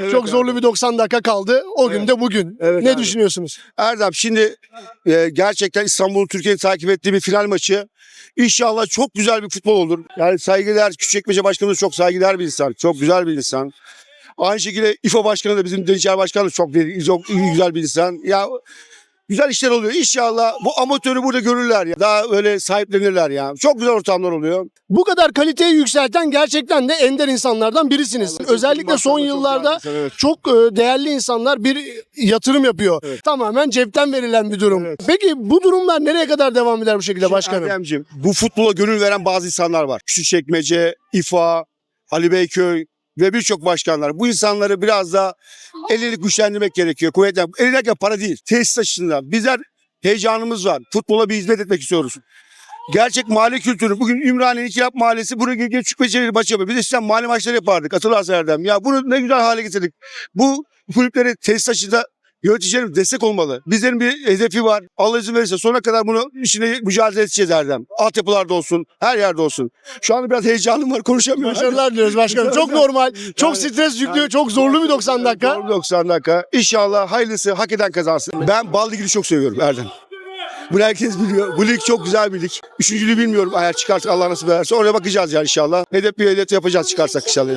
Çok zorlu bir 90 dakika kaldı. O gün de bugün. Evet ne abi. düşünüyorsunuz? Erdem şimdi e, gerçekten İstanbul'un Türkiye'yi takip ettiği bir final maçı. İnşallah çok güzel bir futbol olur. Yani saygıdeğer Küçükçekmece Başkanımız çok saygıdeğer bir insan. Çok güzel bir insan. Aynı şekilde İFA Başkanı da bizim Denizler Başkanı da çok, güzel bir insan. Ya güzel işler oluyor. İnşallah bu amatörü burada görürler ya. Daha öyle sahiplenirler ya. Çok güzel ortamlar oluyor. Bu kadar kaliteyi yükselten gerçekten de ender insanlardan birisiniz. Özellikle son çok yıllarda insan, evet. çok e, değerli insanlar bir yatırım yapıyor. Evet. Tamamen cepten verilen bir durum. Evet. Peki bu durumlar nereye kadar devam eder bu şekilde başkanım? Erdemciğim, bu futbola gönül veren bazı insanlar var. Küçükçekmece, İFA, Ali Beyköy ve birçok başkanlar. Bu insanları biraz da elini güçlendirmek gerekiyor. Kuvvetlen. Elindeki para değil. Tesis açısından. Bizler heyecanımız var. Futbola bir hizmet etmek istiyoruz. Gerçek mahalle kültürü. Bugün Ümraniye İkilap Mahallesi buraya gelip Küçükçekmece maçı yapıyor. Biz eskiden mahalle maçları yapardık. Hatırlarsın Erdem. Ya bunu ne güzel hale getirdik. Bu kulüpleri tesis açısında Yöneticilerimiz destek olmalı. Bizlerin bir hedefi var. Allah izin verirse sonuna kadar bunu işine mücadele edeceğiz Erdem. Altyapılarda olsun, her yerde olsun. Şu anda biraz heyecanım var, konuşamıyorum. Başarılar diliyoruz başkanım. Çok normal, çok Yani- stres yüklü, çok zorlu bir 90 dakika. Doğru 90 dakika. İnşallah hayırlısı hak eden kazansın. Ben bal ligini çok seviyorum Erdem. Bunu herkes biliyor. Bu lig çok güzel bir lig. Üçüncülüğü bilmiyorum eğer çıkarsa Allah nasip ederse. Oraya bakacağız yani inşallah. Hedef bir hedef yapacağız çıkarsak inşallah.